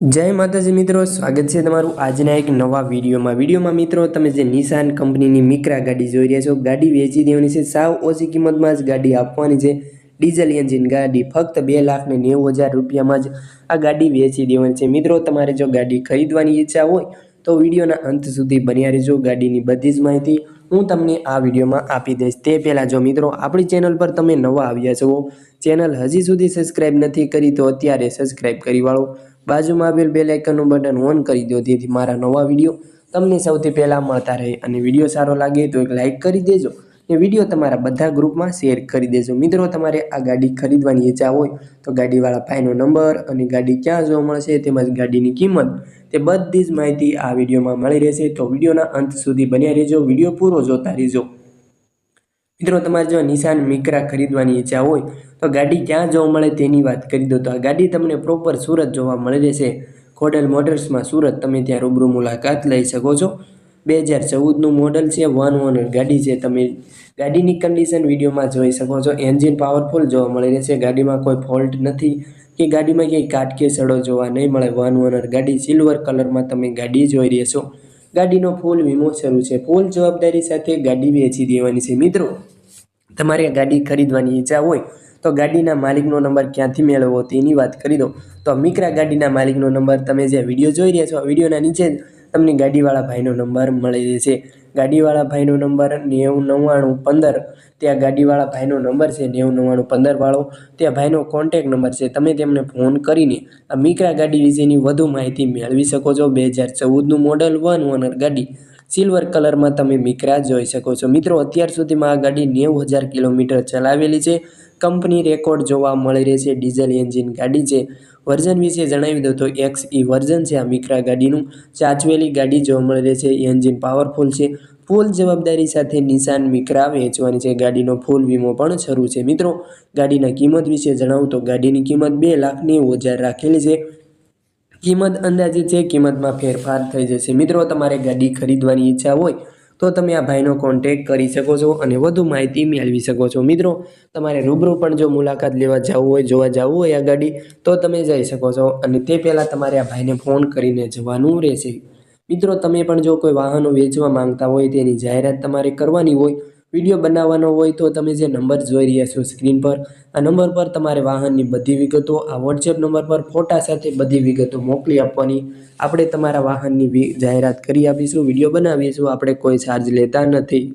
જય માતાજી મિત્રો, સ્વાગત છે તમારું આજના એક નવા વિડીયોમાં. વિડીયોમાં મિત્રો, તમે જે નિશાન કંપનીની મિક્રા ગાડી જોઈ રહ્યા છો, ગાડી વેચી દેવાની છે, સાવ ઓછી કિંમતમાં જ ગાડી આપવાની છે. ડીઝલ એન્જિન ગાડી, ફક્ત બે લાખ ને નેવું હજાર રૂપિયામાં જ આ ગાડી વેચી દેવાની છે. મિત્રો, તમારે જો ગાડી ખરીદવાની ઈચ્છા હોય તો વિડીયોના અંત સુધી બન્યા રહેજો. ગાડીની બધી જ માહિતી હું તમને આ વિડીયોમાં આપી દઈશ. તે પહેલાં જો મિત્રો, આપણી ચેનલ પર તમે નવા આવ્યા છો, ચેનલ હજી સુધી સબસ્ક્રાઈબ નથી કરી તો અત્યારે સબસ્ક્રાઈબ કરી વાળો. બાજુમાં આપેલ બે લાઇકનનું બટન ઓન કરી દો, જેથી મારા નવા વીડિયો તમને સૌથી પહેલાં મળતા રહે અને વીડિયો સારો લાગે તો એક લાઇક કરી દેજો. ને વીડિયો તમારા બધા ગ્રુપમાં શેર કરી દેજો. મિત્રો, તમારે આ ગાડી ખરીદવાની ઈચ્છા હોય, તો ગાડીવાળા ભાઈનો નંબર અને ગાડી ક્યાં જોવા મળશે તેમજ ગાડીની કિંમત, તે બધી જ માહિતી આ વિડીયોમાં મળી રહેશે. તો વિડીયોના અંત સુધી બન્યા રહેજો. વીડિયો પૂરો જોતા રહેજો. મિત્રો, તમારે જો નિશાન મિક્રા ખરીદવાની ઈચ્છા હોય, તો ગાડી ક્યાં જોવા મળે તેની વાત કરી દો. તો આ ગાડી તમને પ્રોપર સુરત જોવા મળી રહેશે. ખોડલ મોટર્સમાં સુરત તમે ત્યાં રૂબરૂ મુલાકાત લઈ શકો છો. બે હજાર ચૌદનું મોડલ છે, વન ઓનર ગાડી છે. તમે ગાડીની કન્ડિશન વિડીયોમાં જોઈ શકો છો. એન્જિન પાવરફુલ જોવા મળી રહેશે. ગાડીમાં કોઈ ફોલ્ટ નથી કે ગાડીમાં ક્યાંય કાટકે સડો જોવા નહીં મળે. વન ઓનર ગાડી સિલ્વર કલરમાં તમે ગાડી જોઈ રહેશો. ગાડીનો ફૂલ વીમો શરૂ છે. ફૂલ જવાબદારી સાથે ગાડી વેચી દેવાની છે. મિત્રો, તમારે ગાડી ખરીદવાની ઈચ્છા હોય તો ગાડીના માલિકનો નંબર ક્યાંથી મેળવવો તેની વાત કરી દો. તો મિક્રા ગાડીના માલિકનો નંબર તમે જે વીડિયો જોઈ રહ્યા છો વિડીયોના નીચે જ તમને ગાડીવાળા ભાઈનો નંબર મળી જશે. ગાડીવાળા ભાઈનો નંબર નેવું નવ્વાણું પંદર. ત્યાં ગાડીવાળા ભાઈનો નંબર છે નેવું નવ્વાણું પંદર વાળો. ત્યાં ભાઈનો કોન્ટેક નંબર છે. તમે તેમને ફોન કરીને આ મિક્રા ગાડી વિશેની વધુ માહિતી મેળવી શકો છો. બે હજાર ચૌદનું મોડલ વન ઓનર ગાડી. સિલ્વર કલરમાં તમે મિક્રા જોઈ શકો છો. મિત્રો, અત્યાર સુધીમાં આ ગાડી નેવું હજાર કિલોમીટર ચલાવેલી છે. કંપની રેકોર્ડ જોવા મળી રહે છે. ડીઝલ એન્જિન ગાડી છે. વર્ઝન વિશે જણાવી દો તો એક્સ ઈ વર્ઝન છે આ મિક્રા ગાડીનું. ચાચવેલી ગાડી જોવા મળી રહે છે. એન્જિન પાવરફુલ છે. ફૂલ જવાબદારી સાથે નિશાન મિક્રા વેચવાની છે. ગાડીનો ફૂલ વીમો પણ શરૂ છે. મિત્રો, ગાડીના કિંમત વિશે જણાવું તો ગાડીની કિંમત બે લાખ નેવું હજાર રાખેલી છે. કિંમત અંદાજે છે, કિંમતમાં ફેરફાર થઈ જશે. મિત્રો, તમારે ગાડી ખરીદવાની ઈચ્છા હોય તો તમે આ ભાઈનો કોન્ટેક કરી શકો છો અને વધુ માહિતી મેળવી શકો છો. મિત્રો, તમારે રૂબરૂ પણ જો મુલાકાત લેવા જવું હોય, જોવા જવું હોય આ ગાડી, તો તમે જઈ શકો છો અને તે પહેલાં તમારે આ ભાઈને ફોન કરીને જવાનું રહેશે. મિત્રો, તમે પણ જો કોઈ વાહનો વેચવા માંગતા હોય, તેની જાહેરાત તમારે કરવાની હોય વીડિયો બનાવવાનો હોય તો તમે જે નંબર જોઈ રહ્યા છો સ્ક્રીન પર, આ નંબર પર તમારે વાહનની બધી વિગતો, આ વોટ્સએપ નંબર પર ફોટા સાથે બધી વિગતો મોકલી આપવાની. આપણે તમારા વાહનની જાહેરાત કરી આપીશું, વીડિયો બનાવીશું, આપણે કોઈ ચાર્જ લેતા નથી.